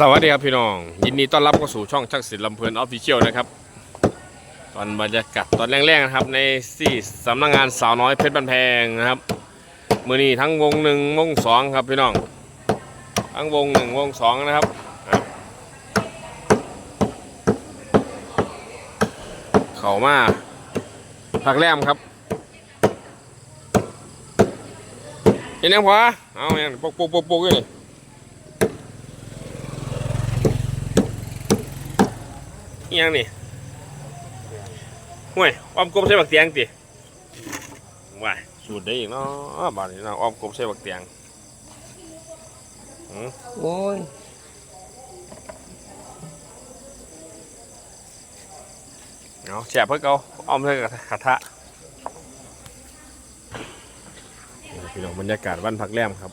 สวัสดีครับพี่น้อง ยินดีต้อนรับเข้าสู่ช่องช่างศิลป์ลำเพลินออฟฟิเชียลนะครับ ตอนบรรยากาศตอนแรกๆนะครับ ในที่สำนักงานสาวน้อยเพชรบันแพงนะครับมือนี้ทั้งวงหนึ่งวงสองครับพี่น้อง ทั้งวงหนึ่งวงสองนะครับเข่ามาผักแรมครับเห็นยังพอเอาอย่างปกปกปกปกอยู่ อิหยังนี่ห่วยอ้อมกบใส่บักเตียงติว้ายสูตรได้อีกเนาะบาดนี้เนาะอ้อมกบใส่บักเตียงหืมโอ้ยเอาแฉบเพื่อเกาอ้อมใส่กระทะนี่พี่น้องบรรยากาศวันพักแรมครับ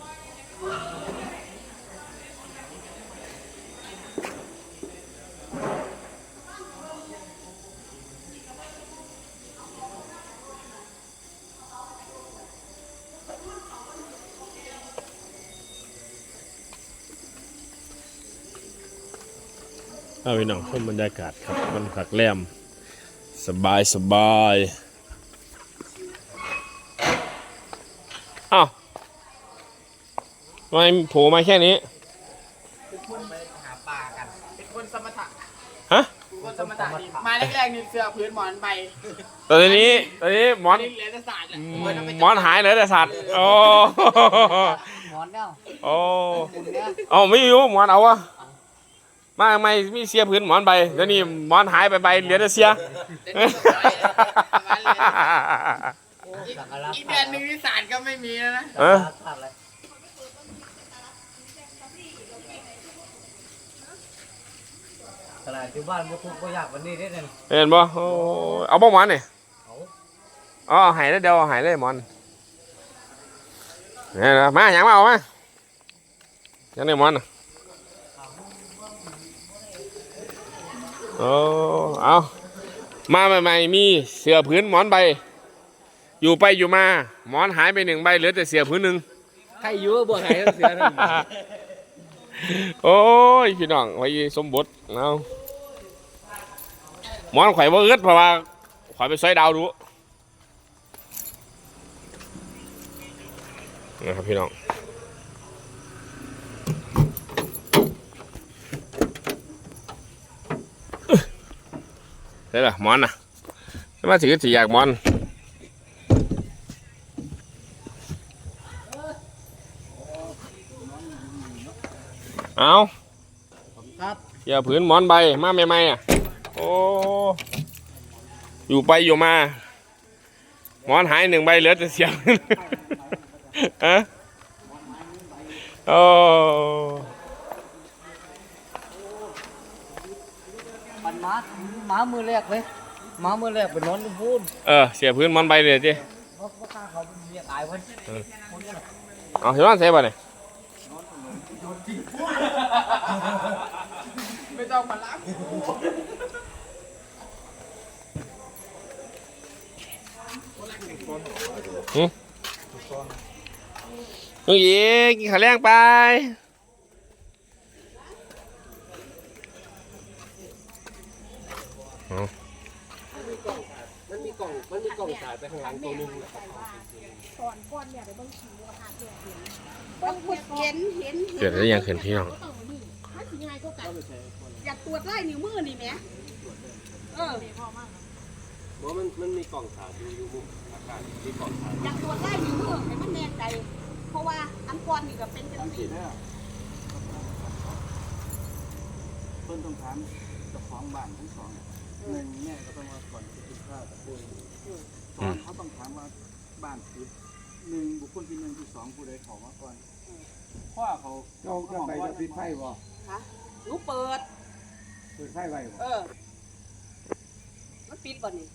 เอาพี่น้องชมบรรยากาศครับวันพักแรมสบายสบายอ้าวทำไมโผล่มาแค่นี้เป็นคนไปหาปลากัน เป็นคนสมถะฮะคนสมถะนี่มาแรกๆนี่เสื้อพื้นหมอนใบตอนนี้ตอนนี้หมอนนี่เหลือแต่ศาสตร์แหละหมอนหายเหลยแต่สัตว์โอ้ หมอนแล้วโอ้ หมุนแล้วเอาไม่อยู่หมอนเอาวะ มาไม่มีเสียพื้นหมอนใบเดี๋ยวนี้หมอนหายไปใบเหลือแต่เสียเดี๋ยวนี้ก็ไปประมาณเลยโอ้สักการะอีกเดือนหนึงที่ศาสตร์ก็ไม่มีแล้วนะ เออขาดเลยตลาดอยู่บ้านบ่ทุกข์บ่ยากวันนี้ได้นั่นเห็นบ่โอ้เอาบ่หมอนนี่เอาอ๋อหายแล้วเดี๋ยวหายเลยหมอนเนี่ยนะมาอย่างมาเอามาอย่างนี้หมอนน่ะ โอ้เอามาใหม่ๆมีเสือพื้นหมอนใบ อยู่ไปอยู่มาหมอนหายไปหนึ่งใบเหลือแต่เสือพื้นหนึ่งใครอยู่บ่หายเสียนั่นโอ้ยพี่น้องไว้สมบทเอาหมอนข่อยบ่อึดเพราะว่าข่อยไปซอยดาวดูนะครับพี่น้อง เฮ้ยล่ะหมอนน่ะมาถือถือยากมอนเอาครับอย่าผืนหมอนใบมาใหม่ๆอะโอ้อยู่ไปอยู่มา หมอนหายหนึ่งใบเหลือแต่เสียงฮะโอ้ มันมาหมามือแรกเลยหมามือแรกไปนอนอยู่พูนเออเสียพื้นหมอนใบเลยจีบ่บ่กล้าเขาเป็นเมียตายเพิ่นเอาเห็นว่าใส่บ่เนี่ยไม่ต้องมาล้างลุงหญิงกินข้าวแรงไป มันมีกล่อง มันมีกล่องสายไปข้างหลังตัวหนึงน่ะก่อนก่อนเนี่ยเดี๋ยวเบิ่งขี่มูกระทะเพื่อนเห็นเบิ่งขุดเห็นเห็นเกิดอะไรยังขึ้นพี่น้องก็ต้องนี่ถ้าสิยังไงก็กันอยากตรวจไล่นิ้วมือนี่แหมเออเพราะมันมันมีกล่องสายอยู่อยู่มุมอากาศมีกล่องสายอยากตรวจไล่นิ้วมือให้มันแน่ใจ เพราะว่าอันก่อนนี่ก็เป็นจังซี่เพิ่นต้องถาม เจ้าของบ้านทั้งสองหนึ่งแม่ก็ต้องมาก่อนจะกินข้าวกับปุ้ยสองเขาต้องถามว่าบ้านปิดหนึ่งบุคคลที่หนึ่งที่สองผู้ใดเขอมาก่อนพ่อเขาเราจะไปจะปิดไฟบ่ฮะหนูเปิด เปิดไฟไว้บ่เออ มันปิดบ่นี่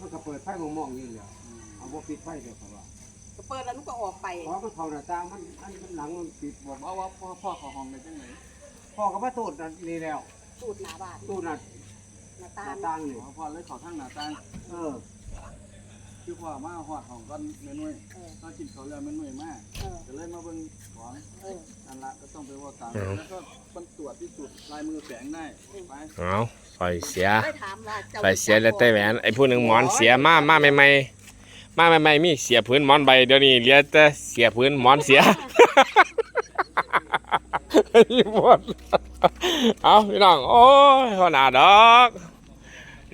มันก็เปิดไฟมองๆนี่แหละเอาบ่ปิดไฟเดี๋ยวเขาว่าก็เปิดแล้วหนูก็ออกไปเพราะมันเข้าหน้าต่างมันอันมันหลังมันปิดบอกว่าว่าพ่อพ่อเขาห้องได้จังไหนพ่อก็มาตูดนั่นนี่แล้ว สูตรหน้าบ้านตูดน่ะหน้าหตาน้าต่างนี่พ่อเลยเขาทางหน้าต่างเออคือว่ามาหอดของกันแม่นุ่ยมากินเขาวแล้วแม่นุ่ยมาเออก็เลยมาเบิ่งของเออนั่นละก็ต้องไปว่าตามครับแล้วก็มันตรวจพิสูจน์ลายมือแฝงได้ไปเอาไฟเสียได้ถามว่าจ้าไฟเสียแล้วแต่แหวนไอ้ผู้หนึ่งหมอนเสียมามาใหม่ๆมาใหม่ๆมีเสียพื้นหมอนใบเดี๋ยวนี้เหลือแต่เสียพื้นหมอนเสีย ยี่หมดเอาพี่น้อง โอ้ยขนาดดอก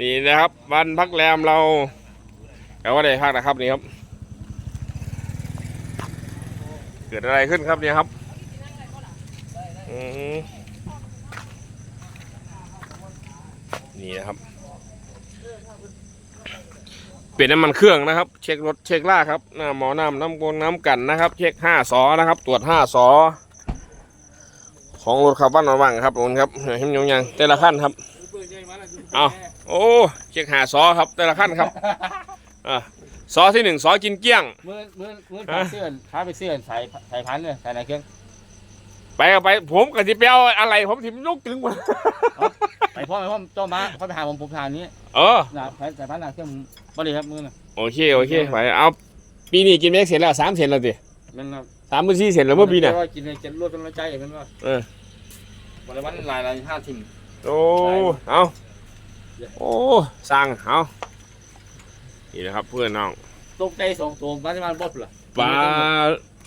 นี่นะครับวันพักแรมเราแต่ว่าได้พักนะครับนี่ครับ เกิดอะไรขึ้นครับเนี่ยครับนี่นะครับเปลี่ยนน้ำมันเครื่องนะครับ เช็ครถเช็คล่าครับหน้าหมอน้ำน้ำกงน้ำกันนะครับ เช็คห้าสอนะครับ ตรวจห้าสอ ของรถขับบ้านระวังครับผมครับเห็นยังยังแต่ละขั้นครับเอาโอ้เช็คหาซอครับแต่ละขั้นครับอะซอที่หนึ่งซอกินเกลี้ยงเมื่อเมื่อเมื่อฮะเสื้อท้าไปเสื้อใส่ใส่พันเลยใส่ไหนเครื่องไปเอาไปผมกับที่ไปเอาอะไรผมถิ่มลูกถึงหมดไปพ่อไปพ่อเจ้ามาพ่อไปหาผมผมทานนี้เออนะใส่ใส่พันหนักเครื่องบ่ดีครับมือน่ะโอเคโอเคไปเอาปีนี้กินแม็กเสร็จแล้วสามเสร็จแล้วสิมันครับ สามมือสี่เสร็จแล้วเมื่อปีเนี่ยว่ากินเลยจะรวดเป็นใจมันว่าเออวันละวันหลายหลายห้าทิมโอ้เอาโอ้สร้างเอานี่นะครับเพื่อนน้องตกใจสองตัวบ้านที่บ้านบดเหรอปลา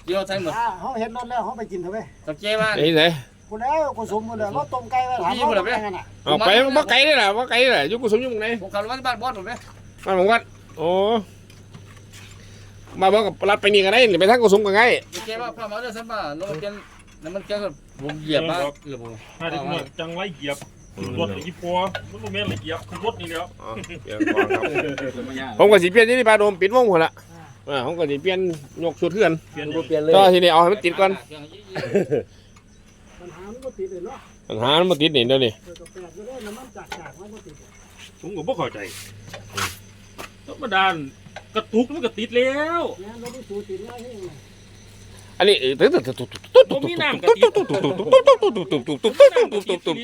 เกี่ยวใช่หมดอ่าเขาเห็นรถแล้วเขาไปกินเถอะเว้ยตกใจบ้านไอ้ไหนกูแล้วกูสมกูแล้วเราต้มไก่ไว้ถามพี่บ่ได้ไปกันน่ะเอาไปว่าไกลได้แหละว่าไกลได้แหละอยุกุสมอยุคไหนผมขับรถบ้านบดหมดเลยมาบอกว่าโอ้ มาบอกกับรัดไปนี่กันได้หรือไปทางกุสมกันไงตกใจว่าพ่อมาเรื่องสันบ้าลงเปลี่ยนน้ำมันแก๊สผมเหยียบมาหรือผมถ้าได้หน่อยจังไรเหยียบรถอีปัวมันบ่แม่นละเหยียบคือรถนี่แล้วอ๋อเปลี่ยนก่อนครับผมก็สิเปลี่ยนที่นี่ปลาโดมปิดวงหมดละเออผมก็สิเปลี่ยนยกชุดเทือนเปลี่ยนดูเปลี่ยนเลยก็ทีนี้เอาให้มันติดก่อนปัญหามันบ่ติดเลยเนาะปัญหามันมาติดนี่เดี๋ยวนี้เปิดกาแฟก็ได้น้ำมันจากจากมันบ่ติดผมก็บ่เข้าใจธรรมดา กระตุกมันก็ติดแล้วเนี่ยเราไม่สูติดง่ายให้ยังไงอันนี้เออตุ๊ดตุ๊ดตุ๊ดตุ๊ดตุ๊ดบ่มีน้ำกะตุ๊ดติตุ๊ดดตุ๊ดตุ๊ดตุ๊ดตุ๊ดตุ๊ดตุ๊ดตุ๊ดตุ๊ดตุ๊ดตุ๊ดตุ๊ด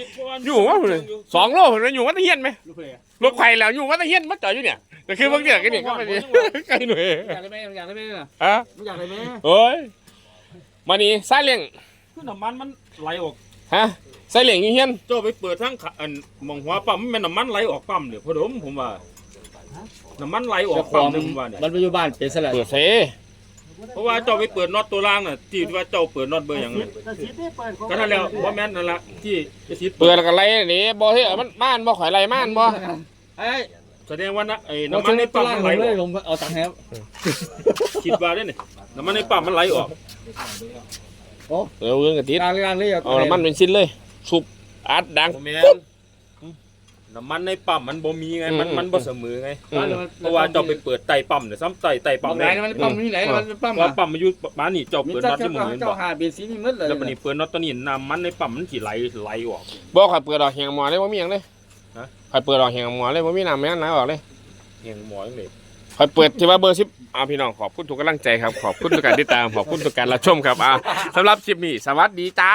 อยู่ว่าเลยสองโลเห็นไหมอยู่วัดตะเฮียนไหมลูกเพลย์รถไฟแล้วอยู่วัดตะเฮียนมาจอดอยู่เนี่ยแต่คือเบางเนี่ยก็เนี่ยก็ไปนี่ใกล้หน่อยอยากได้ไหมอยากได้ไหมล่ะอะไม่อยากได้ไหมโอ้ยมานี่สายเลี้ยงคือน้ำมันมันไหลออกฮะสายเลี้ยงอยู่เฮียนเจ้าไปเปิดทั้งขะอันหมองหัวปั๊มมันแม่นน้ำมันไหลออกปั๊มเดี๋ยวพอดมผมว่า น้ำมันไหลออกปั๊มนึงว่าเนี่ยมันปัจจุบันเป็นสลัดเปิดเซเพราะว่าเจ้าไปเปิดน็อตตัวล่างน่ะที่ว่าเจ้าเปิดน็อตเบอร์หยังนั่นแต่สิได้เปิดก็นั่นแล้วบ่แม่นนั่นละที่จะสิเปิดแล้วก็ไล่นี่บ่เฮ้ยมันม่านบ่ข่อยไล่ม่านบ่ไอ้แสดงว่านะไอ้น้ำน้ำมัมันนในในปั๊ปั๊มมมัมันนไหไหลลเลอยอกผมเอาตังค์ครับคิดว่าได้นี่น้ำมันในปั๊มมันไหลออกเออเรื่องกระติดกลางกลางเลยเอาน้ำมันเป็นชิ้นเลยสุบอัดดังบ่แม่ นน้ำมันในปั๊มมันบ่มีไง มันอืม มันบ่เสมอไงอืม เพราะว่าเจ้าไปเปิดไต่ปั๊มเนี่ยซ้ำไต่ไต่ปั๊ปั๊มมไหนเนี่ยมันปั๊มที่ไหนมันปั๊มว่าปั๊มมันอยู่บ้านนี่เจ้ามีเปิดเจ้าน็อตที่หมุนเจ้าบ่หาเบียร์สีนี่มืดเลยแล้วบัดนี้เปิดน็อตตัวนี้น้ำมันในปั๊มมันสิไหลไหลออก บ่ข่อยเปิดดอกแหงหมอเลยบ่มีหยังเลยฮะ ข่อยเปิดดอกแหงหมอเลยบ่มีน้ำแม่นน้ำออกเลย เฮียงหมอจังได๋ข่อยเปิดที่ว่าเบอร์10อ่าพี่น้องขอบคุณทุกกำลังใจครับ ขอบคุณทุกการติดตาม ขอบคุณทุกการรับชมครับอ่าสำหรับคลิปนี้ สวัสดีจ้า